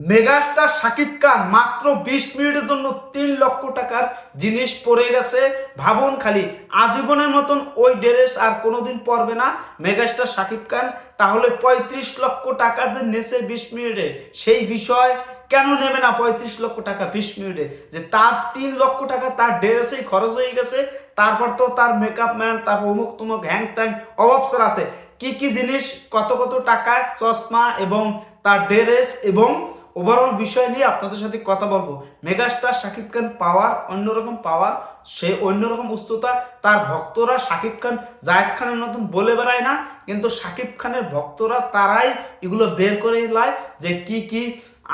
Megastar Shakib খান মাত্র বিশ মিনিটের জন্য তিন লক্ষ টাকার জিনিস পরে গেছে। ভাবুন খালি, আজীবনের মতন ওই ড্রেস আর কোনোদিন পরবে না মেগাস্টার শাকিব খান। তাহলে পঁয়ত্রিশ লক্ষ টাকা যে নেছে বিশ মিনিটে, সেই বিষয় কেন নেবে না পঁয়ত্রিশ লক্ষ টাকা বিশ মিনিটে? যে তার তিন লক্ষ টাকা তার ড্রেসেই খরচ হয়ে গেছে, তারপর তো তার মেকআপ ম্যান তারপর অমুক তুমুক হ্যাং ত্যাং অবসর আছে। কি কি জিনিস, কত কত টাকা, চশমা এবং তার ড্রেস এবং ওভারঅল বিষয় নিয়ে আপনাদের সাথে কথা বলব। মেগাস্টার শাকিব খান পাওয়ার অন্যরকম পাওয়ার, সে অন্যরকম উচ্চতা, তার ভক্তরা শাকিব খান জাহেদ খানের মতন বলে বেড়ায় না, কিন্তু শাকিব খানের ভক্তরা তারাই এগুলো বের করে লায় যে কি কি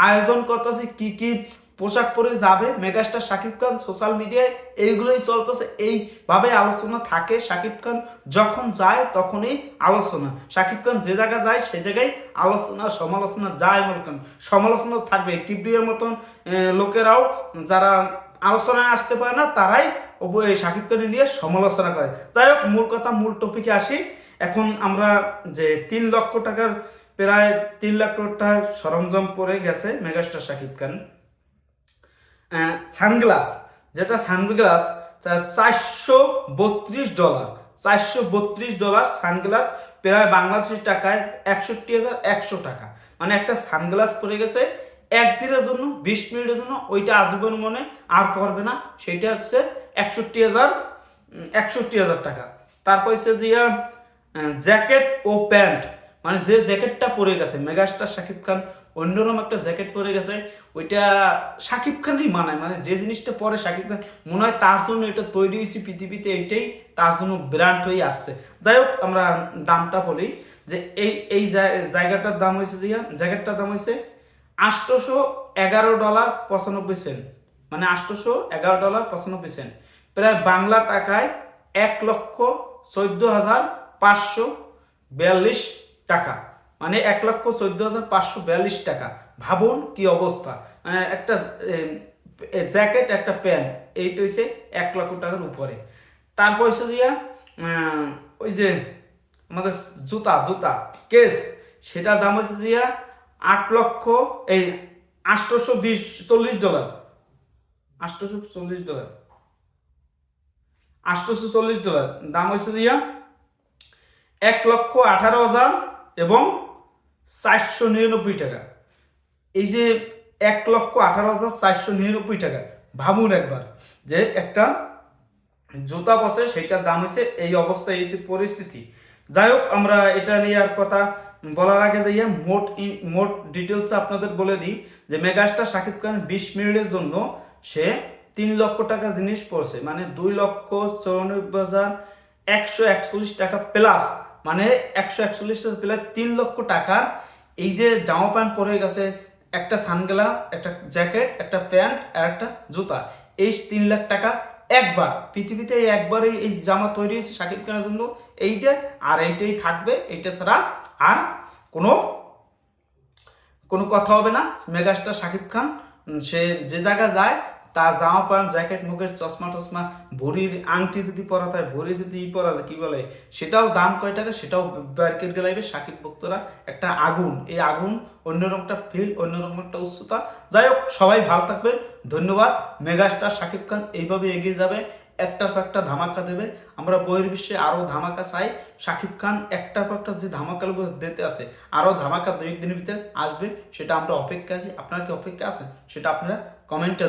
আয়োজন করতেছে, কি কি পোশাক পরে যাবে মেগাস্টার শাকিব খান সোশ্যাল মিডিয়ায় এইগুলোই চলতেছে। এইভাবে আলোচনা থাকে, শাকিব খান যখন যায় তখনই আলোচনা। শাকিব খান যে জায়গায় যায় সে জায়গায় আলোচনা, সমালোচনা যায় বলকেন সমালোচনা থাকবে। টিভির মতন লোকেরাও যারা আলোচনায় আসতে পারে না, তারাই শাকিব খানের নিয়ে সমালোচনা করে। যাই হোক, মূল কথা, মূল টপিকে আসি। এখন আমরা যে তিন লক্ষ টাকার, প্রায় তিন লাখ টাকার সরঞ্জাম পরে গেছে মেগাস্টার শাকিব খান। সানগ্লাস। যেটা সানগ্লাস চারশো বত্রিশ ডলার। চারশো বত্রিশ ডলার সানগ্লাস প্রায় বাংলাদেশের টাকায় একষট্টি হাজার একশো টাকা। মানে একটা সানগ্লাস পরে গেছে, একদিনের জন্য, বিশ মিনিটের জন্য, ওইটা আজীবন মনে আর পড়বে না। সেটা হচ্ছে একষট্টি হাজার একষট্টি হাজার টাকা। তারপর হচ্ছে যে জ্যাকেট ও প্যান্ট। মানে যে জ্যাকেটটা পরে গেছে, মেগাস্টার শাকিব খান অন্যরকম একটা জ্যাকেট পরে গেছে, ওইটা শাকিব খানই মানায়। মানে যে জিনিসটা পরে শাকিব খান, মনে হয় তার জন্য এটা তৈরি হয়েছে পৃথিবীতে, এইটাই তার জন্য ব্র্যান্ড হয়ে আসছে। যাই হোক, আমরা দামটা বলি যে এই এই জায়- জায়গাটার দাম হয়েছে যে জ্যাকেটটার দাম হয়েছে আটশোশো এগারো ডলার পঁচানব্বই সেন্ট। মানে আটশোশো এগারো ডলার পঁচানব্বই সেন্ট। প্রায় বাংলা টাকায় এক লক্ষ চোদ্দ হাজার পাঁচশো বিয়াল্লিশ টাকা। মানে এক লক্ষ চোদ্দ হাজার পাঁচশো বিয়াল্লিশ টাকা। ভাবুন কি অবস্থা। মানে একটা জ্যাকেট, একটা প্যান্ট, এইটা হচ্ছে এক লক্ষ টাকার উপরে। তারপর হচ্ছে দিয়া ওই যে আমাদের জুতা জুতা, কেস, সেটার দাম হচ্ছে দিয়া আট লক্ষ, এই আটশোশো বিশ, চল্লিশ ডলার। আটশোশো চল্লিশ ডলার। আটশোশো চল্লিশ ডলার। দাম হচ্ছে দিয়া এক লক্ষ আঠারো হাজার এবং চারশো নিরানব্বই টাকা। এই যে এক লক্ষ আঠারো হাজার চারশো নিরানব্বই টাকা। ভাবুন একবার যে একটা জুতা বসে, সেইটার দাম হচ্ছে এই অবস্থায় এই যে পরিস্থিতি। যাই হোক, আমরা এটা নিয়ে আর কথা বলার আগে যাইয়া মোট মোট ডিটেলস আপনাদের বলে দিই যে মেগাস্টার শাকিব খান বিশ মিনিটের জন্য সে তিন লক্ষ টাকার জিনিস পড়ছে। মানে দুই লক্ষ চৌরানব্বই হাজার একশো একচল্লিশ টাকা প্লাস মানে একশো একচল্লিশ প্লাস তিন লক্ষ টাকার এই যে জামা প্যান্ট পরে গেছে, একটা সানগ্লা একটা জ্যাকেট, একটা প্যান্ট আর একটা জুতা, এই তিন লাখ টাকা একবার, পৃথিবীতে এই একবারই এই জামা তৈরি হয়েছে শাকিব খানের জন্য এইটা আর এইটাই থাকবে, এইটা ছাড়া আর কোনো কোনো কথা হবে না। মেগাস্টার শাকিব খান সে যে জায়গা যায় তার জামা প্যান্ট জ্যাকেট, মুখের চশমা টশমা, ভরির আংটি যদি পরা থাকে, ভরি যদি ই পরা কি বলে? সেটাও দাম কয় টাকা? সেটাও ব্যারকেট গেলাইবে শাকিব ভক্তরা। একটা আগুন, এই আগুন অন্যরকম একটা ফিল অন্যরকম একটা উচ্চতা। যাই হোক, সবাই ভালো থাকবেন। ধন্যবাদ। মেগাস্টার শাকিব খান এইভাবে এগিয়ে যাবে, একটার পর একটা ধামাকা দেবে। আমরা বইয়ের বিশ্বে আরও ধামাকা চাই। শাকিব খান একটার পর একটা যে ধামাকাগুলো দিতে আছে, আরও ধামাকা দুই একদিনের ভিতরে আসবে, সেটা আমরা অপেক্ষা আছি। আপনারা কি অপেক্ষা আছেন? সেটা আপনারা কমেন্টে